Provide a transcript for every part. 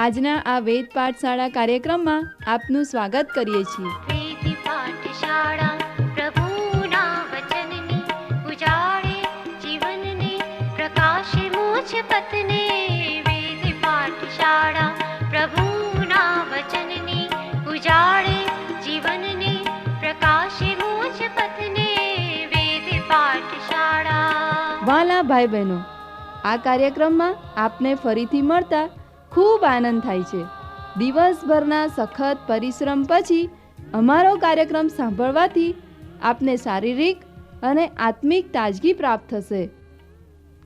આજના આ વેદ પાઠશાળા કાર્યક્રમમાં આપનું સ્વાગત કરીએ છીએ. પતને વેદ પાઠશાળા પ્રભુના વચનની ઉજાળે જીવનને પ્રકાશે મુझ પતને વેદ પાઠશાળા વાલા ભાઈ બહેનો આ કાર્યક્રમમાં આપને ફરીથી મળતા ખૂબ આનંદ થાય છે. દિવસભરના સખત પરિશ્રમ પછી અમારો કાર્યક્રમ સાંભળવાથી આપને શારીરિક અને આત્મિક તાજગી પ્રાપ્ત થશે.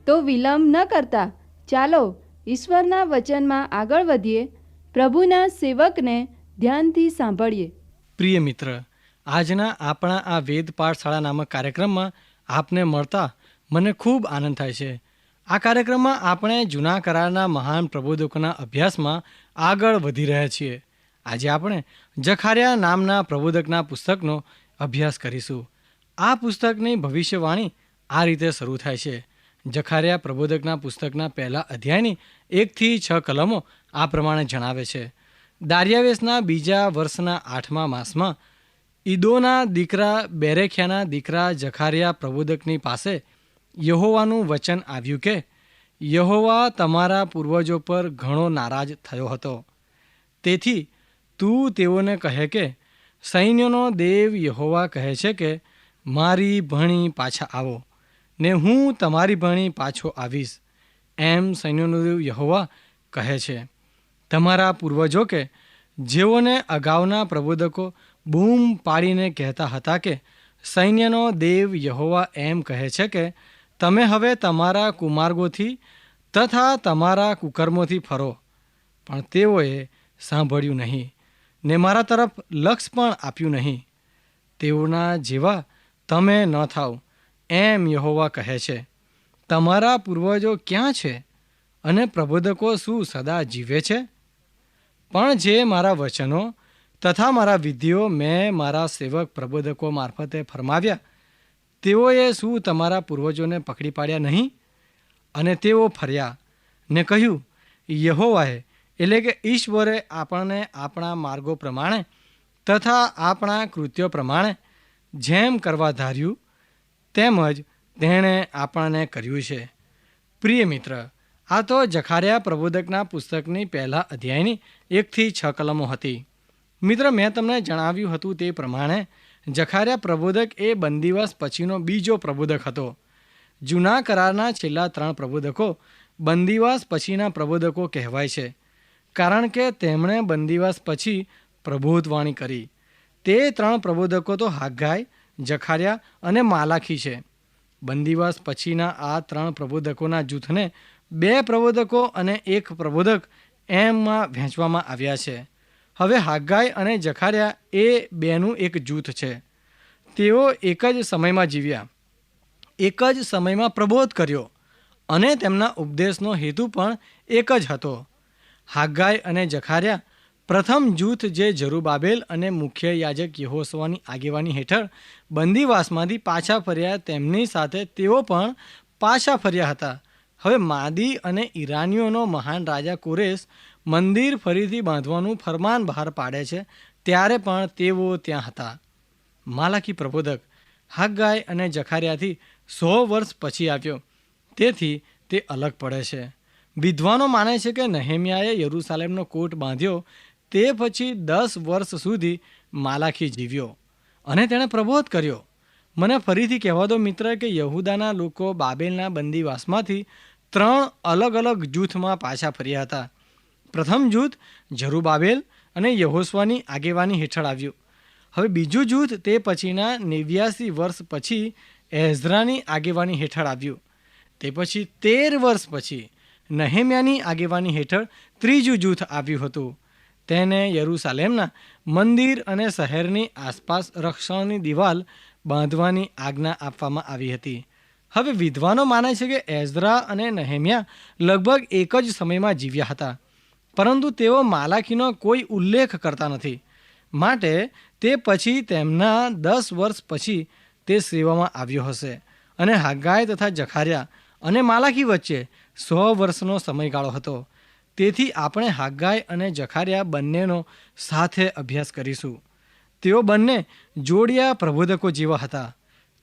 તો વિલંબ ન કરતા ચાલો ઈશ્વરના વચનમાં આગળ વધીએ. પ્રભુના સેવકને ધ્યાનથી સાંભળીએ. પ્રિય મિત્ર, આજના આપણા આ વેદ પાઠશાળા નામક કાર્યક્રમમાં આપને મળતા મને ખૂબ આનંદ થાય છે. આ કાર્યક્રમમાં આપણે જૂના કરારના મહાન પ્રબોધકોના અભ્યાસમાં આગળ વધી રહ્યા છીએ. આજે આપણે જખાર્યા નામના પ્રબોધકના પુસ્તકનો અભ્યાસ કરીશું. આ પુસ્તકની ભવિષ્યવાણી આ રીતે શરૂ થાય છે. જખાર્યા પ્રબોધકના પુસ્તકના પહેલા અધ્યાયની એકથી છ કલમો આ પ્રમાણે જણાવે છે. દારિયાવેશના બીજા વર્ષના આઠમા માસમાં ઈદોના દીકરા બેરેખ્યાના દીકરા જખારિયા પ્રબોધકની પાસે યહોવાનું વચન આવ્યું કે, યહોવા તમારા પૂર્વજો પર ઘણો નારાજ થયો હતો. તેથી તું તેઓને કહે કે, સૈન્યનો દેવ યહોવા કહે છે કે, મારી ભણી પાછા આવો ને હું તમારી ભણી પાછો આવીશ. એમ સૈન્યનો દેવ યહોવા કહે છે. તમારા પૂર્વજો કે, જેઓને અગાઉના પ્રબોધકો બૂમ પાડીને કહેતા હતા કે, સૈન્યનો દેવ યહોવા એમ કહે છે કે તમે હવે તમારા કુમાર્ગોથી તથા તમારા કુકર્મોથી ફરો. પણ તેઓએ સાંભળ્યું નહીં ને મારા તરફ લક્ષ પણ આપ્યું નહીં. તેઓના જેવા તમે ન થાવ, એમ યહોવા કહે છે. તમારા પૂર્વજો ક્યાં છે? અને પ્રબોધકો શું સદા જીવે છે? પણ જે મારા વચનો તથા મારા વિધિઓ મેં મારા સેવક પ્રબોધકો મારફતે ફરમાવ્યા તેઓએ શું તમારા પૂર્વજોને પકડી પાડ્યા નહીં? અને તેઓ ફર્યા ને કહ્યું, યહોવાએ, એટલે કે ઈશ્વરે આપણને આપણા માર્ગો પ્રમાણે તથા આપણા કૃત્યો પ્રમાણે જેમ કરવા ધાર્યું તેમજ તેણે આપણને કર્યું છે. પ્રિય મિત્ર, આ તો જખાર્યા પ્રબોધકના પુસ્તકની પહેલા અધ્યાયની એકથી છ કલમો હતી. મિત્ર, મેં તમને જણાવ્યું હતું તે પ્રમાણે જખાર્યા પ્રબોધક એ બંદીવાસ પછીનો બીજો પ્રબોધક હતો. જૂના કરારના છેલ્લા ત્રણ પ્રબોધકો બંદીવાસ પછીના પ્રબોધકો કહેવાય છે. કારણ કે તેમણે બંદીવાસ પછી પ્રબોધવાણી કરી. તે ત્રણ પ્રબોધકો તો હાગાય જખાર્યા અને માલાખી છે. બંદીવાસ પછીના આ ત્રણ પ્રબોધકોના જૂથને બે પ્રબોધકો અને એક પ્રબોધક એમમાં વહેંચવામાં આવ્યા છે. હવે હાગાઈ અને જખાર્યા એ બેનું એક જૂથ છે. તેઓ એક જ સમયમાં જીવ્યા. એક જ સમયમાં પ્રબોધ કર્યો અને તેમના ઉપદેશનો હેતુ પણ એક જ હતો. હાગાઈ અને જખાર્યા પ્રથમ જૂથ જે જરૂબાબેલ અને મુખ્ય યાજક યહોસવાની આગેવાની હેઠળ બંદીવાસમાંથી પાછા ફર્યા તેમની સાથે તેઓ પણ પાછા ફર્યા હતા. હવે માદી અને ઈરાનીઓનો મહાન રાજા કોરેશ મંદિર ફરીથી બાંધવાનું ફરમાન બહાર પાડે છે, ત્યારે પણ તેઓ ત્યાં હતા. માલાકી પ્રબોધક હાગાય અને જખારિયાથી સો વર્ષ પછી આવ્યો. તેથી તે અલગ પડે છે. વિદ્વાનો માને છે કે નહેમિયાએ યરૂસાલેમનો કોટ બાંધ્યો, તે પછી દસ વર્ષ સુધી માલાખી જીવ્યો. અને તેણે પ્રબોધ કર્યો, મને ફરીથી કહેવા દો મિત્ર કે યહુદાના લોકો બાબેલના બંદીવાસમાંથી ત્રણ અલગ અલગ જૂથમાં પાછા ફર્યા હતા. પ્રથમ જૂથ જરૂબાબેલ અને યહોસ્વાની આગેવાની હેઠળ આવ્યું. હવે બીજું જૂથ તે પછીના નેવ્યાસી વર્ષ પછી એઝરાની આગેવાની હેઠળ આવ્યું. તે પછી તેર વર્ષ પછી નહેમ્યાની આગેવાની હેઠળ ત્રીજું જૂથ આવ્યું હતું. તેને યરૂસાલેમના મંદિર અને શહેરની આસપાસ રક્ષણની દિવાલ બાંધવાની આજ્ઞા આપવામાં આવી હતી. હવે વિદ્વાનો માને છે કે એઝરા અને નહેમ્યા લગભગ એક જ સમયમાં જીવ્યા હતા. પરંતુ તેઓ માલાખીનો કોઈ ઉલ્લેખ કરતા નથી. માટે તે પછી તેમના દસ વર્ષ પછી તે સેવામાં આવ્યો હશે અને હાગાય તથા જખાર્યા અને માલાખી વચ્ચે સો વર્ષનો સમયગાળો હતો. તેથી આપણે હાગાય અને જખાર્યા બંનેનો સાથે અભ્યાસ કરીશું. તેઓ બંને જોડિયા પ્રબોધકો જેવા હતા.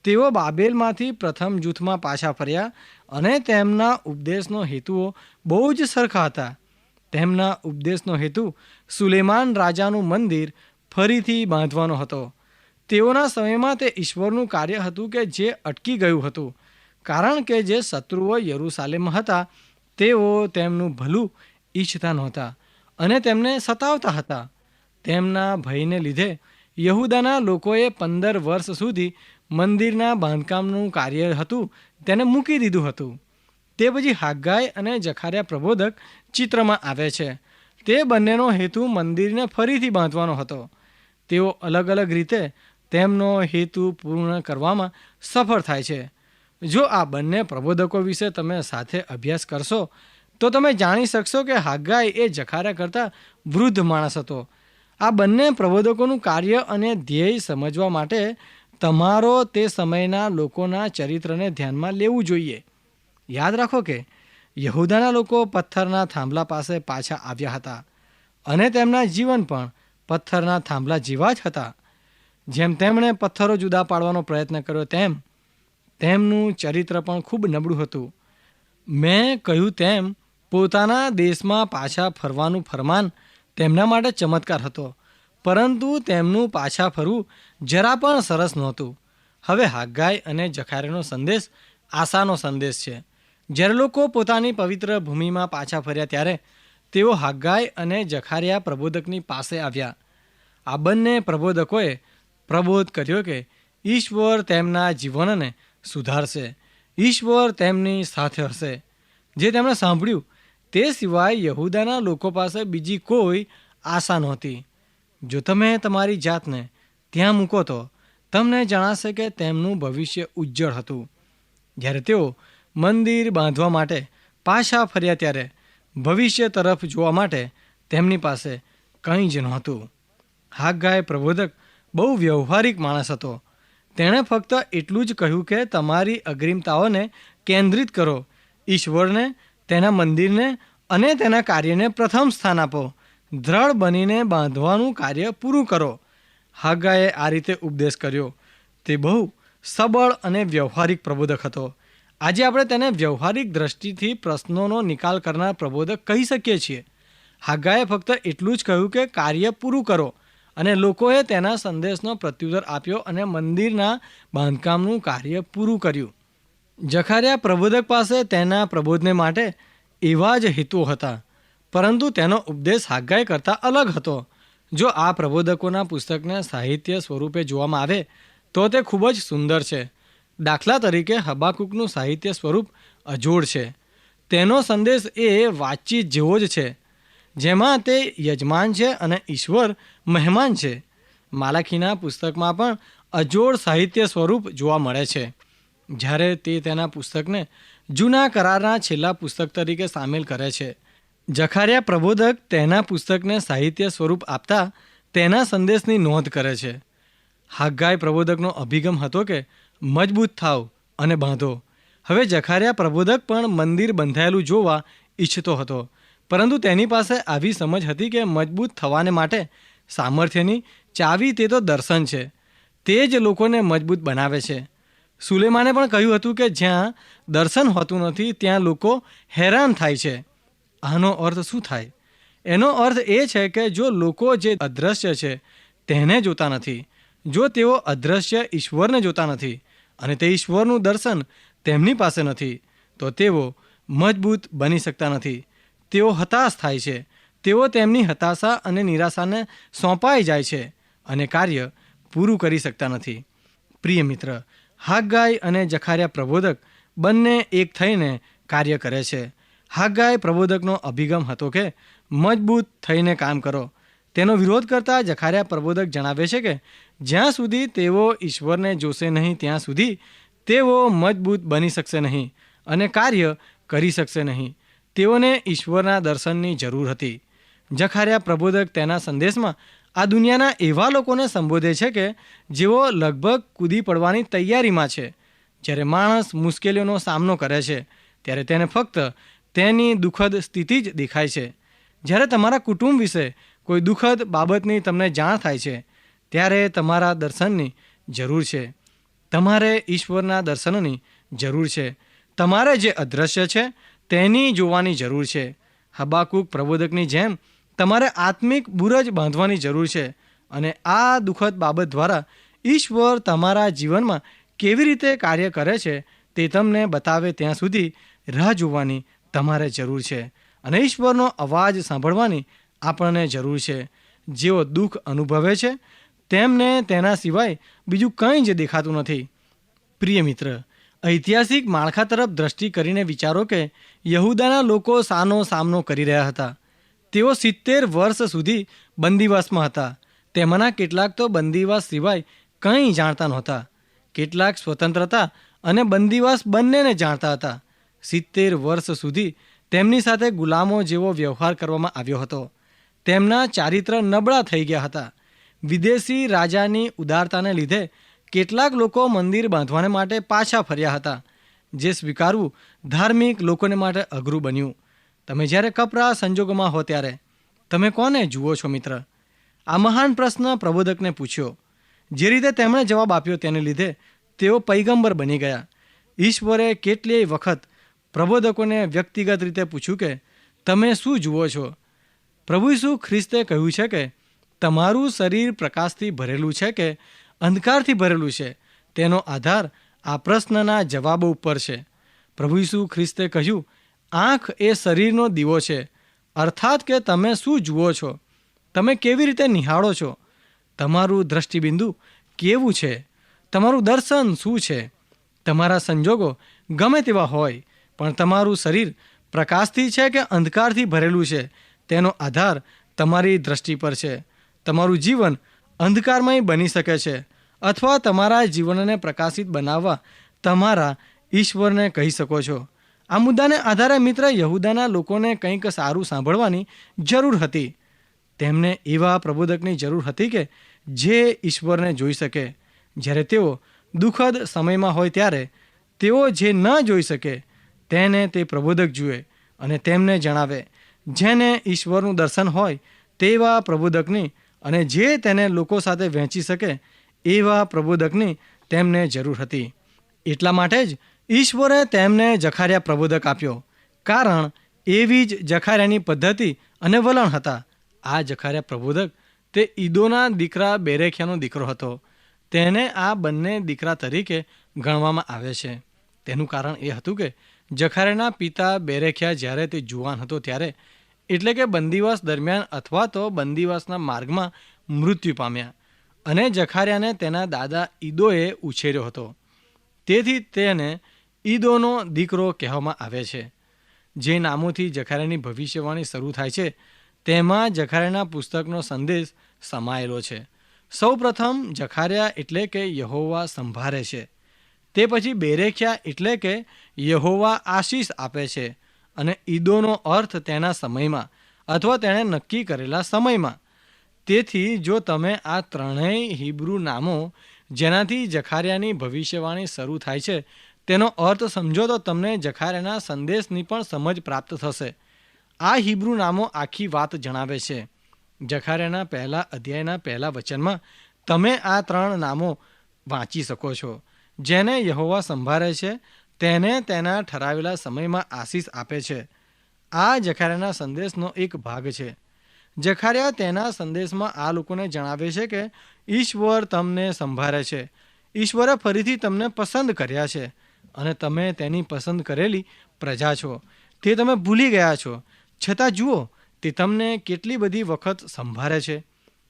તેઓ બાબેલમાંથી પ્રથમ જૂથમાં પાછા ફર્યા અને તેમના ઉપદેશનો હેતુઓ બહુ જ સરખા હતા. તેમના ઉપદેશનો હેતુ સુલેમાન રાજાનું મંદિર ફરીથી બાંધવાનો હતો. તેઓના સમયમાં તે ઈશ્વરનું કાર્ય હતું કે જે અટકી ગયું હતું. કારણ કે જે શત્રુઓ યરૂસાલેમમાં હતા, તેઓ તેમનું ભલું ઈચ્છતા નહોતા અને તેમને સતાવતા હતા. તેમના ભયને લીધે યહૂદાના લોકોએ પંદર વર્ષ સુધી મંદિરના બાંધકામનું કાર્ય હતું તેને મૂકી દીધું હતું. તે પછી હાગાય અને જખાર્યા પ્રબોધક ચિત્રમાં આવે છે. તે બંનેનો હેતુ મંદિરને ફરીથી બાંધવાનો હતો. તેઓ અલગ અલગ રીતે તેમનો હેતુ પૂર્ણ કરવામાં સફળ થાય છે. જો આ બંને પ્રબોધકો વિશે તમે સાથે અભ્યાસ કરશો, તો તમે જાણી શકશો કે હાગાય એ જખારા કરતાં વૃદ્ધ માણસ હતો. આ બંને પ્રબોધકોનું કાર્ય અને ધ્યેય સમજવા માટે તમારો તે સમયના લોકોના ચરિત્રને ધ્યાનમાં લેવું જોઈએ. યાદ રાખો કે યહૂદાના લોકો પથ્થરના થાંભલા પાસે પાછા આવ્યા હતા અને તેમના જીવન પણ પથ્થરના થાંભલા જેવા જ હતા. જેમ તેમણે પથ્થરો જુદા પાડવાનો પ્રયત્ન કર્યો, તેમ તેમનું ચરિત્ર પણ ખૂબ નબળું હતું. મેં કહ્યું તેમ, પોતાના દેશમાં પાછા ફરવાનું ફરમાન તેમના માટે ચમત્કાર હતો, પરંતુ તેમનું પાછા ફરવું જરા પણ સરસ નહોતું. હવે હાગાય અને જખારેનો સંદેશ આશાનો સંદેશ છે. જ્યારે લોકો પોતાની પવિત્ર ભૂમિમાં પાછા ફર્યા ત્યારે તેઓ હાગાય અને જખારિયા પ્રબોધકની પાસે આવ્યા. આ બંને પ્રબોધકોએ પ્રબોધ કર્યો કે ઈશ્વર તેમના જીવનને સુધારશે. ઈશ્વર તેમની સાથે હશે. જે તેમણે સાંભળ્યું, તે સિવાય યહૂદાના લોકો પાસે બીજી કોઈ આશા નહોતી. જો તમે તમારી જાતને ત્યાં મૂકો તો તમને જણાશે કે તેમનું ભવિષ્ય ઉજ્જળ હતું. જ્યારે તેઓ મંદિર બાંધવા માટે પાછા ફર્યા ત્યારે ભવિષ્ય તરફ જોવા માટે તેમની પાસે કંઈ જ નહોતું. હાગાય પ્રબોધક બહુ વ્યવહારિક માણસ હતો. તેણે ફક્ત એટલું જ કહ્યું કે તમારી અગ્રિમતાઓને કેન્દ્રિત કરો. ઈશ્વરને, તેના મંદિરને અને તેના કાર્યને પ્રથમ સ્થાન આપો. દ્રઢ બનીને બાંધવાનું કાર્ય પૂરું કરો. હાગાએ આ રીતે ઉપદેશ કર્યો. તે બહુ સબળ અને વ્યવહારિક પ્રબોધક હતો. આજે આપણે તેને વ્યવહારિક દ્રષ્ટિથી પ્રશ્નોનો નિકાલ કરનાર પ્રબોધક કહી શકીએ છીએ. હાગાએ ફક્ત એટલું જ કહ્યું કે કાર્ય પૂરું કરો અને લોકોએ તેના સંદેશનો પ્રત્યુત્તર આપ્યો અને મંદિરના બાંધકામનું કાર્ય પૂરું કર્યું. જખારિયા પ્રબોધક પાસે તેના પ્રબોધને માટે એવા જ હેતુઓ હતા, પરંતુ તેનો ઉપદેશ હાગાય કરતાં અલગ હતો. જો આ પ્રબોધકોના પુસ્તકને સાહિત્ય સ્વરૂપે જોવામાં આવે, તો તે ખૂબ જ સુંદર છે. દાખલા તરીકે હબાકુકનું સાહિત્ય સ્વરૂપ અજોડ છે. તેનો સંદેશ એ વાતચીત જેવો જ છે, જેમાં તે યજમાન છે અને ઈશ્વર મહેમાન છે. માલાખીના પુસ્તકમાં પણ અજોડ સાહિત્ય સ્વરૂપ જોવા મળે છે. જ્યારે તે તેના પુસ્તકને જૂના કરારના છેલ્લા પુસ્તક તરીકે સામેલ કરે છે. જખારિયા પ્રબોધક તેના પુસ્તકને સાહિત્ય સ્વરૂપ આપતા તેના સંદેશની નોંધ કરે છે. હાગાય પ્રબોધકનો અભિગમ હતો કે મજબૂત થાવ અને બાંધો. હવે જખારિયા પ્રબોધક પણ મંદિર બંધાયેલું જોવા ઈચ્છતો હતો. પરંતુ તેની પાસે આવી સમજ હતી કે મજબૂત થવાને માટે સામર્થ્યની ચાવી તે તો દર્શન છે. તે જ લોકોને મજબૂત બનાવે છે. સુલેમાને પણ કહ્યું હતું કે જ્યાં દર્શન હોતું નથી, ત્યાં લોકો હેરાન થાય છે. આનો અર્થ શું થાય? એનો અર્થ એ છે કે જો લોકો જે અદૃશ્ય છે, તેને જોતા નથી. જો તેઓ અદૃશ્ય ઈશ્વરને જોતા નથી અને તે ઈશ્વરનું દર્શન તેમની પાસે નથી, તો તેઓ મજબૂત બની શકતા નથી. તેઓ હતાશ થાય છે. તેઓ તેમની હતાશા અને નિરાશાને સોંપાઈ જાય છે અને કાર્ય પૂરું કરી શકતા નથી. પ્રિય મિત્ર હાગાય અને જખારિયા પ્રબોધક બંને એક થઈને કાર્ય કરે છે. હાગાય પ્રબોધકનો અભિગમ હતો કે મજબૂત થઈને કામ કરો. તેનો વિરોધ કરતા જખારિયા પ્રબોધક જણાવે છે કે જ્યાં સુધી તેઓ ઈશ્વરને જોશે નહીં, ત્યાં સુધી તેઓ મજબૂત બની શકશે નહીં અને કાર્ય કરી શકશે નહીં. તેઓને ઈશ્વરના દર્શનની જરૂર હતી. જખારિયા પ્રબોધક તેના સંદેશમાં, આ દુનિયાના એવા લોકોને સંબોધે છે કે જેઓ લગભગ કૂદી પડવાની તૈયારીમાં છે. જ્યારે માણસ મુશ્કેલીઓનો સામનો કરે છે, ત્યારે તેને ફક્ત તેની દુઃખદ સ્થિતિ જ દેખાય છે. જ્યારે તમારા કુટુંબ વિશે કોઈ દુઃખદ બાબતની તમને જાણ થાય છે ત્યારે તમારા દર્શનની જરૂર છે. તમારે ઈશ્વરના દર્શનની જરૂર છે. તમારે જે અદૃશ્ય છે તેની જોવાની જરૂર છે. હબાકુક પ્રબોધકની જેમ તમારે આત્મિક બુરજ બાંધવાની જરૂર છે અને આ દુઃખદ બાબત દ્વારા ઈશ્વર તમારા જીવનમાં કેવી રીતે કાર્ય કરે છે તે તમને બતાવે ત્યાં સુધી રાહ જોવાની તમારે જરૂર છે અને ઈશ્વરનો અવાજ સાંભળવાની આપણને જરૂર છે. જેઓ દુઃખ અનુભવે છે તેમને તેના સિવાય બીજું કંઈ જ દેખાતું નથી. પ્રિય મિત્ર, ઐતિહાસિક માળખા તરફ દ્રષ્ટિ કરીને વિચારો કે યહુદાના લોકો સાનો સામનો કરી રહ્યા હતા. તેઓ સિત્તેર વર્ષ સુધી બંદીવાસમાં હતા. તેમાંના કેટલાક તો બંદીવાસ સિવાય કંઈ જાણતા નહોતા. કેટલાક સ્વતંત્રતા અને બંદીવાસ બંનેને જાણતા હતા. સિત્તેર વર્ષ સુધી તેમની સાથે ગુલામો જેવો વ્યવહાર કરવામાં આવ્યો હતો. તેમના ચારિત્ર નબળા થઈ ગયા હતા. વિદેશી રાજાની ઉદારતાને લીધે કેટલાક લોકો મંદિર બાંધવાને માટે પાછા ફર્યા હતા, જે સ્વીકારવું ધાર્મિક લોકોને માટે અઘરું બન્યું. તમે જ્યારે કપરા સંજોગોમાં હો ત્યારે, તમે કોને જુઓ છો મિત્ર? આ મહાન પ્રશ્ન પ્રબોધકને પૂછ્યો. જે રીતે તેમણે જવાબ આપ્યો તેને લીધે તેઓ પૈગંબર બની ગયા. ઈશ્વરે કેટલીય વખત પ્રબોધકોને વ્યક્તિગત રીતે પૂછ્યું કે, તમે શું જુઓ છો? પ્રભુ ઈસુ ખ્રિસ્તે કહ્યું છે કે તમારું શરીર પ્રકાશથી ભરેલું છે કે અંધકારથી ભરેલું છે, તેનો આધાર આ પ્રશ્નના જવાબો ઉપર છે. પ્રભુ ઈસુ ખ્રિસ્તે કહ્યું, આંખ એ શરીરનો દીવો છે. અર્થાત કે તમે શું જુઓ છો? તમે કેવી રીતે નિહાળો છો? તમારું દ્રષ્ટિબિંદુ કેવું છે? તમારું દર્શન શું છે? તમારા સંજોગો ગમે તેવા હોય, પણ તમારું શરીર પ્રકાશથી છે કે અંધકારથી ભરેલું છે? તેનો આધાર તમારી દ્રષ્ટિ પર છે. તમારું જીવન અંધકારમય બની શકે છે અથવા તમારા જીવનને પ્રકાશિત બનાવવા તમારા ઈશ્વરને કહી શકો છો. આ મુદ્દાને આધારે મિત્ર યહુદાના લોકોને કંઈક સારું સાંભળવાની જરૂર હતી. તેમને એવા પ્રબોધકની જરૂર હતી કે જે ઈશ્વરને જોઈ શકે. જ્યારે તેઓ દુઃખદ સમયમાં હોય ત્યારે તેઓ જે ન જોઈ શકે તેને તે પ્રબોધક જુએ અને તેમને જણાવે. જેને ઈશ્વરનું દર્શન હોય તેવા પ્રબોધકની અને જે તેને લોકો સાથે વહેંચી શકે, એવા પ્રબોધકની તેમને જરૂર હતી. એટલા માટે જ ઈશ્વરે તેમને જખાર્યા પ્રબોધક આપ્યો, કારણ એવી જ જખાર્યાની પદ્ધતિ અને વલણ હતા. આ જખાર્યા પ્રબોધક તે ઈદોના દીકરા બેરેખ્યાનો દીકરો હતો. તેને આ બંને દીકરા તરીકે ગણવામાં આવે છે. તેનું કારણ એ હતું કે જખારેના પિતા બેરેખ્યા જ્યારે તે જુવાન હતો ત્યારે એટલે કે બંદીવાસ દરમિયાન અથવા તો બંદીવાસના માર્ગમાં મૃત્યુ પામ્યા અને જખાર્યાને તેના દાદા ઈદોએ ઉછેર્યો હતો. તેથી તેને ઈદોનો દીકરો કહેવામાં આવે છે. જે નામોથી જખાર્યાની ભવિષ્યવાણી શરૂ થાય છે, તેમાં જખાર્યાના પુસ્તકનો સંદેશ સમાયેલો છે. સૌ પ્રથમ જખાર્યા એટલે કે યહોવા સંભાળે છે. તે પછી બેરેખ્યા એટલે કે યહોવા આશીષ આપે છે. અને ઈદોનો અર્થ તેના સમયમાં અથવા તેણે નક્કી કરેલા સમયમાં. તેથી જો તમે આ ત્રણેય હિબ્રુ નામો જેનાથી જખારિયાની ભવિષ્યવાણી શરૂ થાય છે, તેનો અર્થ સમજો તો તમને જખારિયાના સંદેશની પણ સમજ પ્રાપ્ત થશે. આ હિબ્રુ નામો આખી વાત જણાવે છે. જખારિયાના પહેલા અધ્યાયના પહેલા વચનમાં તમે આ ત્રણ નામો વાંચી શકો છો, જેને યહોવા સંભાળે છે તેને તેના ઠરાવેલા સમયમાં આશીષ આપે છે. આ જખાર્યાના સંદેશનો એક ભાગ છે. જખાર્યા તેના સંદેશમાં આ લોકોને જણાવે છે કે, ઈશ્વર તમને સંભાળે છે. ઈશ્વરે ફરીથી તમને પસંદ કર્યા છે અને તમે તેની પસંદ કરેલી પ્રજા છો. તે તમે ભૂલી ગયા છો. છતાં જુઓ, તે તમને કેટલી બધી વખત સંભાળે છે.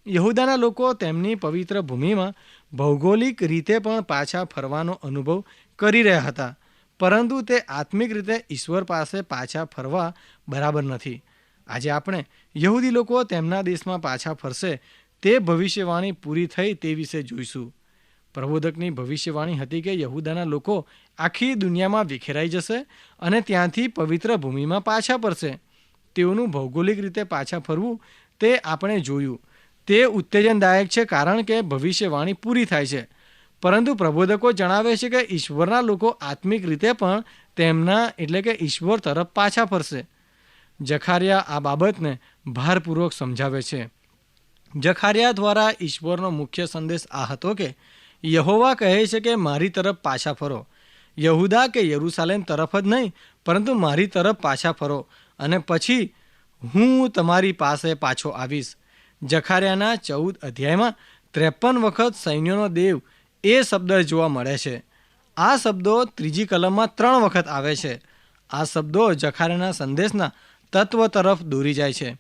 યહુદાના લોકો તેમની પવિત્ર ભૂમિમાં ભૌગોલિક રીતે પણ પાછા ફરવાનો અનુભવ કરી રહ્યા હતા. પરંતુ તે આત્મિક રીતે ઈશ્વર પાસે પાછા ફરવા બરાબર નથી. આજે આપણે યહૂદી લોકો તેમના દેશમાં પાછા ફરશે તે ભવિષ્યવાણી પૂરી થઈ તે વિશે જોઈશું. પ્રબોધકની ભવિષ્યવાણી હતી કે યહૂદાના લોકો આખી દુનિયામાં વિખેરાઈ જશે અને ત્યાંથી પવિત્ર ભૂમિમાં પાછા ફરશે. તેઓનું ભૌગોલિક રીતે પાછા ફરવું તે આપણે જોયું. તે ઉત્તેજનદાયક છે કારણ કે ભવિષ્યવાણી પૂરી થાય છે. પરંતુ પ્રબોધકો જણાવે છે કે ઈશ્વરના લોકો આત્મિક રીતે પણ તેમના એટલે કે ઈશ્વર તરફ પાછા ફરશે. જખારિયા આ બાબતને ભારપૂર્વક સમજાવે છે. જખારિયા દ્વારા ઈશ્વરનો મુખ્ય સંદેશ આ હતો કે, યહોવા કહે છે કે મારી તરફ પાછા ફરો. યહુદા કે યરૂસાલેમ તરફ જ નહીં, પરંતુ મારી તરફ પાછા ફરો અને પછી હું તમારી પાસે પાછો આવીશ. જખારિયાના ચૌદ અધ્યાયમાં ત્રેપન વખત સૈન્યોનો દેવ એ શબ્દ જોવા મળે છે. આ શબ્દો ત્રીજી કલમમાં ત્રણ વખત આવે છે. આ શબ્દો જખારિયાના સંદેશના તત્વ તરફ દોરી જાય છે.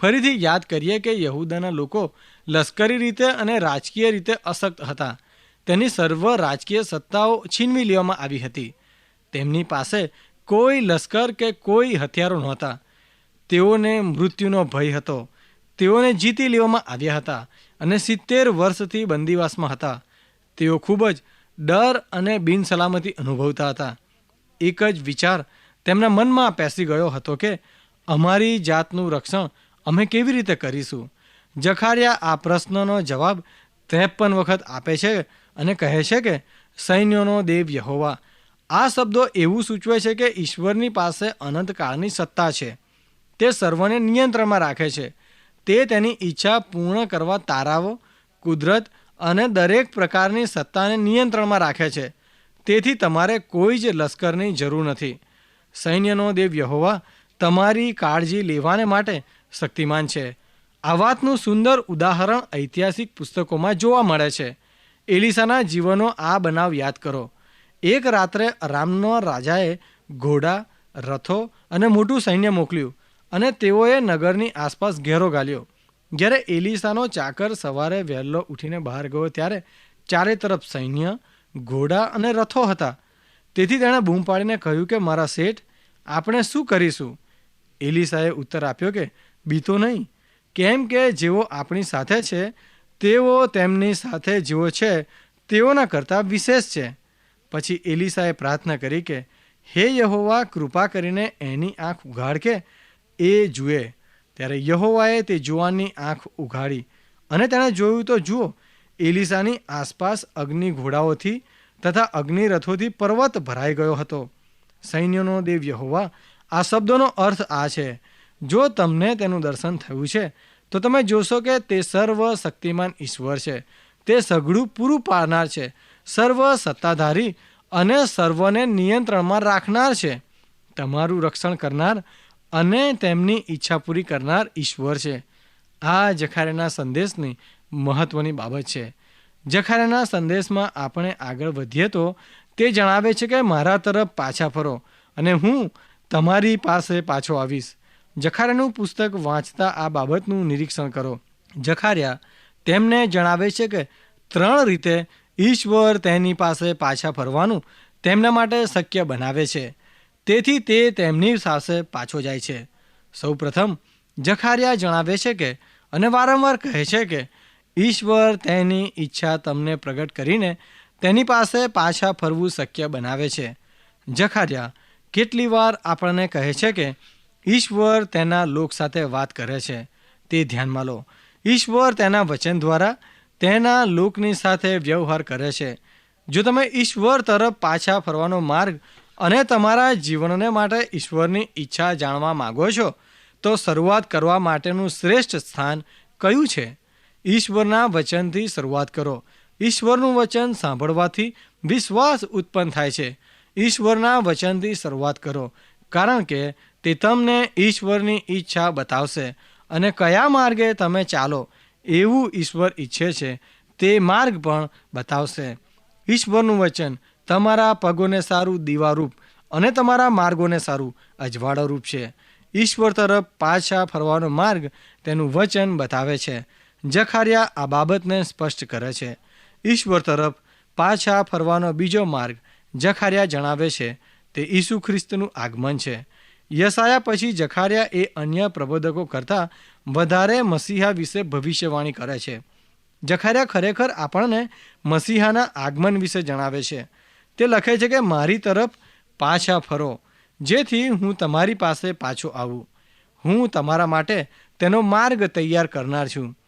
ફરીથી યાદ કરીએ કે યહૂદાના લોકો લશ્કરી રીતે અને રાજકીય રીતે અશક્ત હતા. તેની સર્વ રાજકીય સત્તાઓ છીનવી લેવામાં આવી હતી. તેમની પાસે કોઈ લશ્કર કે કોઈ હથિયારો નહોતા. તેઓને મૃત્યુનો ભય હતો. તેઓને જીતી લેવામાં આવ્યા હતા અને સિત્તેર વર્ષથી બંદીવાસમાં હતા. તેઓ ખૂબ જ ડર અને બિનસલામતી અનુભવતા હતા. એક જ વિચાર તેમના મનમાં પેસી ગયો હતો કે અમારી જાતનું રક્ષણ અમે કેવી રીતે કરીશું? જખારિયા આ પ્રશ્નનો જવાબ ત્રેપન વખત આપે છે અને કહે છે કે, સૈન્યોનો દેવ યહોવા. આ શબ્દો એવું સૂચવે છે કે ઈશ્વરની પાસે અનંતકાળની સત્તા છે. તે સર્વને નિયંત્રણમાં રાખે છે. તે તેની ઈચ્છા પૂર્ણ કરવા તારાઓ, કુદરત અને દરેક પ્રકારની સત્તાને નિયંત્રણમાં રાખે છે. તેથી તમારે કોઈ જ લશ્કરની જરૂર નથી. સૈન્યનો દેવ યહોવા, તમારી કાળજી લેવાને માટે શક્તિમાન છે. આ વાતનું સુંદર ઉદાહરણ ઐતિહાસિક પુસ્તકોમાં જોવા મળે છે. એલિસાના જીવનો આ બનાવ યાદ કરો. એક રાત્રે રામનો રાજાએ ઘોડા, રથો અને મોટું સૈન્ય મોકલ્યું અને તેઓએ નગરની આસપાસ ઘેરો ગાલ્યો. જ્યારે એલિસાનો ચાકર સવારે વહેલો ઉઠીને બહાર ગયો ત્યારે ચારે તરફ સૈન્ય, ઘોડા અને રથો હતા. તેથી તેણે બૂમ પાડીને કહ્યું કે, મારા શેઠ, આપણે શું કરીશું? એલિસાએ ઉત્તર આપ્યો કે, બીતો નહીં. કેમ કે જેઓ આપણી સાથે છે, તેઓ તેમની સાથે જેઓ છે, તેઓના કરતાં વિશેષ છે. પછી એલિસાએ પ્રાર્થના કરી કે, હે યહોવા, કૃપા કરીને એની આંખ ઉઘાડ કે, એ જુએ. ત્યારે યહોવાએ તે જુવાનની આંખ ઉઘાડી અને તેણે જોયું તો જુઓ, એલિસાની આસપાસ અગ્નિ ઘોડાઓથી તથા અગ્નિ રથોથી પર્વત ભરાઈ ગયો હતો. સૈન્યનો દેવ યહોવા, આ શબ્દોનો અર્થ આ છે, જો તમને તેનું દર્શન થયું છે, તો તમે જોશો કે તે સર્વ શક્તિમાન ઈશ્વર છે. તે સઘળું પૂરું પાડનાર છે, સર્વ સત્તાધારી અને સર્વને નિયંત્રણમાં રાખનાર છે. તમારું રક્ષણ કરનાર અને તેમની ઈચ્છા પૂરી કરનાર ઈશ્વર છે. આ જખારેના સંદેશની મહત્વની બાબત છે. જખારેના સંદેશમાં આપણે આગળ વધીએ તો તે જણાવે છે કે મારા તરફ પાછા ફરો અને હું તમારી પાસે પાછો આવીશ. જખારેનું પુસ્તક વાંચતા આ બાબતનું નિરીક્ષણ કરો. જખાર્યા તેમને જણાવે છે કે ત્રણ રીતે ઈશ્વર તેની પાસે પાછા ફરવાનું તેમના માટે શક્ય બનાવે છે. તેથી તે તેમની સાથે પાછો જાય છે. સૌ પ્રથમ જખારિયા જણાવે છે કે, અને વારંવાર કહે છે કે, ઈશ્વર તેની ઈચ્છા તમને પ્રગટ કરીને તેની પાસે પાછા ફરવું શક્ય બનાવે છે. જખારિયા કેટલી વાર આપણને કહે છે કે, ઈશ્વર તેના લોક સાથે વાત કરે છે. તે ધ્યાનમાં લો. ઈશ્વર તેના વચન દ્વારા તેના લોકની સાથે વ્યવહાર કરે છે. જો તમે ઈશ્વર તરફ પાછા ફરવાનો માર્ગ અને તમારા જીવનને માટે ઈશ્વરની ઈચ્છા જાણવા માગો છો, તો શરૂઆત કરવા માટેનું શ્રેષ્ઠ સ્થાન કયું છે? ઈશ્વરના વચનથી શરૂઆત કરો. ઈશ્વરનું વચન સાંભળવાથી વિશ્વાસ ઉત્પન્ન થાય છે. ઈશ્વરના વચનથી શરૂઆત કરો, કારણ કે તે તમને ઈશ્વરની ઈચ્છા બતાવશે અને કયા માર્ગે તમે ચાલો એવું ઈશ્વર ઈચ્છે છે, તે માર્ગ પણ બતાવશે. ઈશ્વરનું વચન તમારા પગોને સારું, દીવારૂપ અને તમારા માર્ગોને સારું અજવાળારૂપ છે. ઈશ્વર તરફ પાછા ફરવાનો માર્ગ તેનું વચન બતાવે છે. જખારિયા આ બાબતને સ્પષ્ટ કરે છે. ઈશ્વર તરફ પાછા ફરવાનો બીજો માર્ગ જખારિયા જણાવે છે. તે ઈસુ ખ્રિસ્તનું આગમન છે. યસાયા પછી જખારિયા એ અન્ય પ્રબોધકો કરતાં વધારે મસીહા વિશે ભવિષ્યવાણી કરે છે. જખારિયા ખરેખર આપણને મસીહાના આગમન વિશે જણાવે છે. તે લખે છે કે મારી તરફ પાછા ફરો, જેથી હું તમારી પાસે પાછો આવું. હું તમારા માટે તેનો માર્ગ તૈયાર કરનાર છું.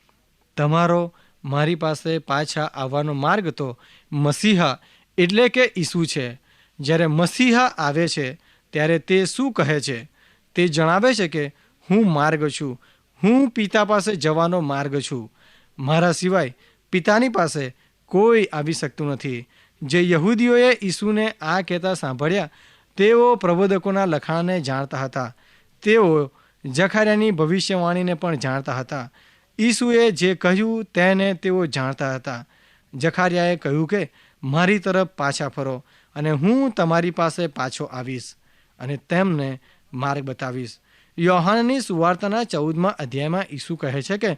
તમારો મારી પાસે પાછા આવવાનો માર્ગ તો મસીહા એટલે કે ઈસુ છે. જ્યારે મસીહા આવે છે, ત્યારે તે શું કહે છે? તે જણાવે છે કે હું માર્ગ છું. હું પિતા પાસે જવાનો માર્ગ છું. મારા સિવાય પિતાની પાસે કોઈ આવી શકતું નથી. જે યહૂદીઓએ ઈસુને આ કહેતા સાંભળ્યા, તેઓ પ્રબોધકોના લખાણને જાણતા હતા. તેઓ જખાર્યાની ભવિષ્યવાણીને પણ જાણતા હતા. ઈસુએ જે કહ્યું તેને તેઓ જાણતા હતા. જખાર્યાએ કહ્યું કે, મારી તરફ પાછા ફરો અને હું તમારી પાસે પાછો આવીશ અને તેમને માર્ગ બતાવીશ. યોહાનની સુવાર્તાના ચૌદમાં અધ્યાયમાં ઈસુ કહે છે કે,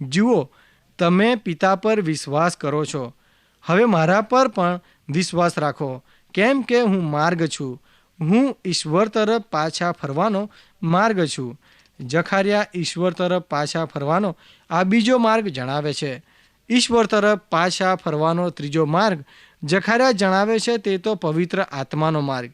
જુઓ, તમે પિતા પર વિશ્વાસ કરો છો હવે મારા પર પણ વિશ્વાસ રાખો. કેમ કે હું માર્ગ છું. હું ઈશ્વર તરફ પાછા ફરવાનો માર્ગ છું. જખાર્યા ઈશ્વર તરફ પાછા ફરવાનો આ બીજો માર્ગ જણાવે છે. ઈશ્વર તરફ પાછા ફરવાનો ત્રીજો માર્ગ જખારિયા જણાવે છે તે તો પવિત્ર આત્માનો માર્ગ.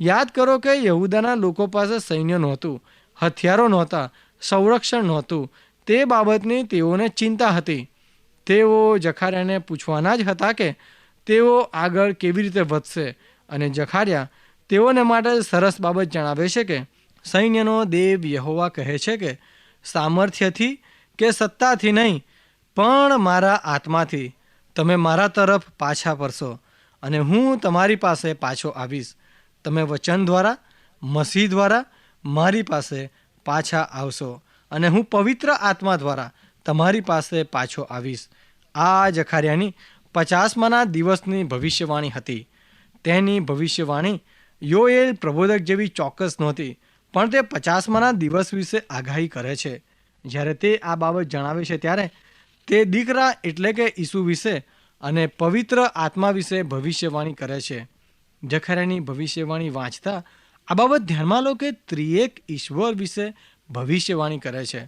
યાદ કરો કે યહૂદાના લોકો પાસે સૈન્ય નહોતું, હથિયારો નહોતા, સંરક્ષણ નહોતું. તે બાબતની તેઓને ચિંતા હતી. તેઓ જખાર્યાને પૂછવાના જ હતા કે તેઓ આગળ કેવી રીતે વધશે અને જખાર્યા તેઓને માટે સરસ બાબત જણાવે છે કે સૈન્યનો દેવ યહોવા કહે છે કે, સામર્થ્યથી કે સત્તાથી નહીં, પણ મારા આત્માથી તમે મારા તરફ પાછા ફરશો અને હું તમારી પાસે પાછો આવીશ. તમે વચન દ્વારા, મસીહ દ્વારા મારી પાસે પાછા આવશો અને હું પવિત્ર આત્મા દ્વારા તમારી પાસે પાછો આવીશ. આ જખાર્યાની પચાસમાના દિવસની ભવિષ્યવાણી હતી. તેની ભવિષ્યવાણી યોએલ પ્રબોધક જેવી ચોક્કસ નહોતી, પણ તે પચાસમાના દિવસ વિશે આગાહી કરે છે. જ્યારે તે આ બાબત જણાવે છે ત્યારે તે દીકરા એટલે કે ઈસુ વિશે અને પવિત્ર આત્મા વિશે ભવિષ્યવાણી કરે છે. જખરાની ભવિષ્યવાણી વાંચતા આ બાબત ધ્યાનમાં લો કે ત્રિએક ઈશ્વર વિશે ભવિષ્યવાણી કરે છે.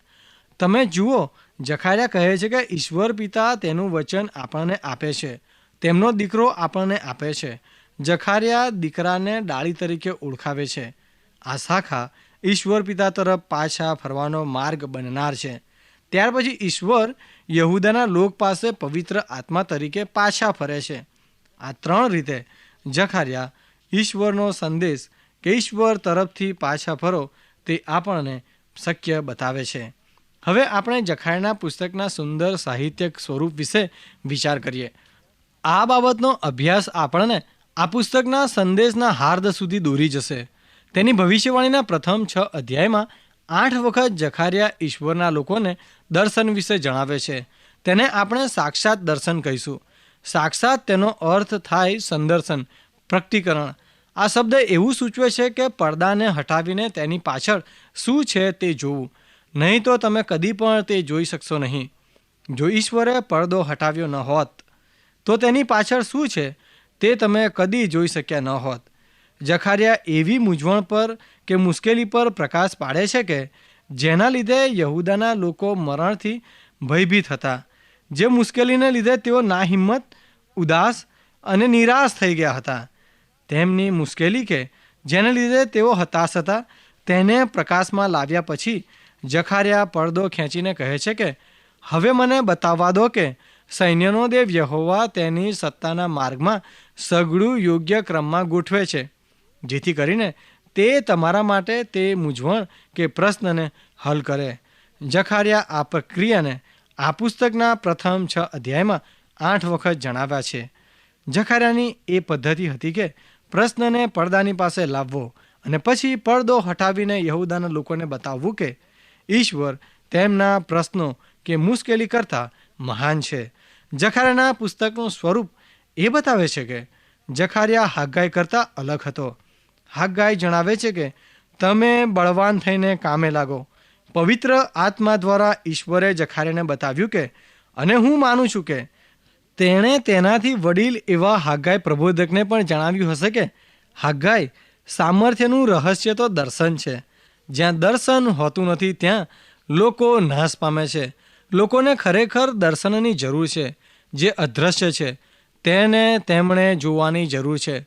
તમે જુઓ જખાર્યા કહે છે કે ઈશ્વર પિતા તેનું વચન આપણને આપે છે. તેમનો દીકરો આપણને આપે છે. જખારિયા દીકરાને ડાળી તરીકે ઓળખાવે છે. આ શાખા ઈશ્વર પિતા તરફ પાછા ફરવાનો માર્ગ બનનાર છે. ત્યાર પછી ઈશ્વર યહૂદાના લોક પાસે પવિત્ર આત્મા તરીકે પાછા ફરે છે. આ ત્રણ રીતે જખારિયા ઈશ્વરનો સંદેશ કે ઈશ્વર તરફથી પાછા ફરો તે આપણને શક્ય બતાવે છે. હવે આપણે જખાણના પુસ્તકના સુંદર સાહિત્યક સ્વરૂપ વિશે વિચાર કરીએ. આ બાબતનો અભ્યાસ આપણને આ પુસ્તકના સંદેશના હાર્દ સુધી દોરી જશે. તેની ભવિષ્યવાણીના પ્રથમ છ અધ્યાયમાં આઠ વખત જખારિયા ઈશ્વરના લોકોને દર્શન વિશે જણાવે છે. તેને આપણે સાક્ષાત દર્શન કહીશું. સાક્ષાત તેનો અર્થ થાય સંદર્શન, પ્રકટીકરણ. આ શબ્દ એવું સૂચવે છે કે પડદાને હટાવીને તેની પાછળ શું છે તે જોવું. નહીં તો તમે કદી પણ તે જોઈ શકશો નહીં. જો ઈશ્વરે પડદો હટાવ્યો ન હોત, તો તેની પાછળ શું છે તે તમે કદી જોઈ શક્યા ન હોત. જખારિયા એવી મૂંઝવણ પર કે મુશ્કેલી પર પ્રકાશ પાડે છે કે, જેના લીધે યહૂદાના લોકો મરણથી ભયભીત હતા. જે મુશ્કેલીને લીધે તેઓ નાહિંમત, ઉદાસ અને નિરાશ થઈ ગયા હતા. તેમની મુશ્કેલી કે જેને લીધે તેઓ હતાશ હતા, તેને પ્રકાશમાં લાવ્યા પછી જખાર્યા પડદો ખેંચીને કહે છે કે, હવે મને બતાવવા દો કે સૈન્યનો દેવ યહોવા તેની સત્તાના માર્ગમાં સઘળું યોગ્ય ક્રમમાં ગોઠવે છે. જેથી કરીને તે તમારા માટે તે મૂંઝવણ કે પ્રશ્નને હલ કરે. જખાર્યા આ પ્રક્રિયાને આ પુસ્તકના પ્રથમ છ અધ્યાયમાં આઠ વખત જણાવ્યા છે. જખાર્યાની એ પદ્ધતિ હતી કે, પ્રશ્નને પડદાની પાસે લાવવો અને પછી પડદો હટાવીને યહૂદાના લોકોને બતાવવું કે ઈશ્વર તેમના પ્રશ્નો કે મુશ્કેલી કરતાં મહાન છે. જખારાના પુસ્તકનું સ્વરૂપ એ બતાવે છે કે જખારિયા હાગાઈ કરતાં અલગ હતો. હાગાઈ જણાવે છે કે તમે બળવાન થઈને કામે લાગો. પવિત્ર આત્મા દ્વારા ઈશ્વરે જખારીને બતાવ્યું કે, અને હું માનું છું કે તેણે તેનાથી વડીલ એવા હાગાઈ પ્રબોધકને પણ જણાવ્યું હશે કે હાગાઈ સામર્થ્યનું રહસ્ય તો દર્શન છે. જ્યાં દર્શન હોતું નથી, ત્યાં લોકો નાશ પામે છે. લોકોને ખરેખર દર્શનની જરૂર છે, જે અદૃશ્ય છે, તેને તેમણે જોવાની જરૂર છે.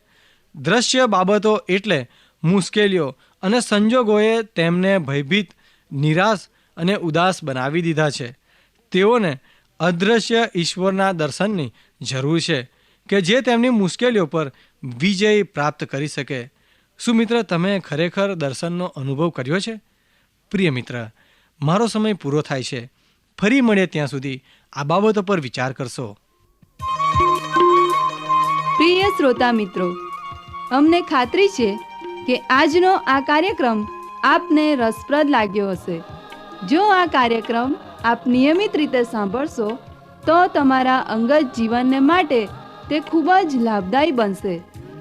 દ્રશ્ય બાબતો એટલે મુશ્કેલીઓ અને સંજોગોએ તેમને ભયભીત, નિરાશ અને ઉદાસ બનાવી દીધા છે. તેઓને અદૃશ્ય ઈશ્વરના દર્શનની જરૂર છે, કે જે તેમની મુશ્કેલીઓ પર વિજય પ્રાપ્ત કરી શકે. શું મિત્ર તમે ખરેખર દર્શનનો અનુભવ કર્યો છે? પ્રિય મિત્ર, મારો સમય પૂરો થાય છે. ફરી મળે ત્યાં સુધી આ બાબતો પર વિચાર કરશો. પ્રિય શ્રોતા મિત્રો, અમને ખાતરી છે કે આજનો આ કાર્યક્રમ આપને રસપ્રદ લાગ્યો હશે. જો આ કાર્યક્રમ આપ નિયમિત રીતે સાંભળશો, તો તમારા અંગત જીવનને માટે તે ખૂબ જ લાભદાયી બનશે.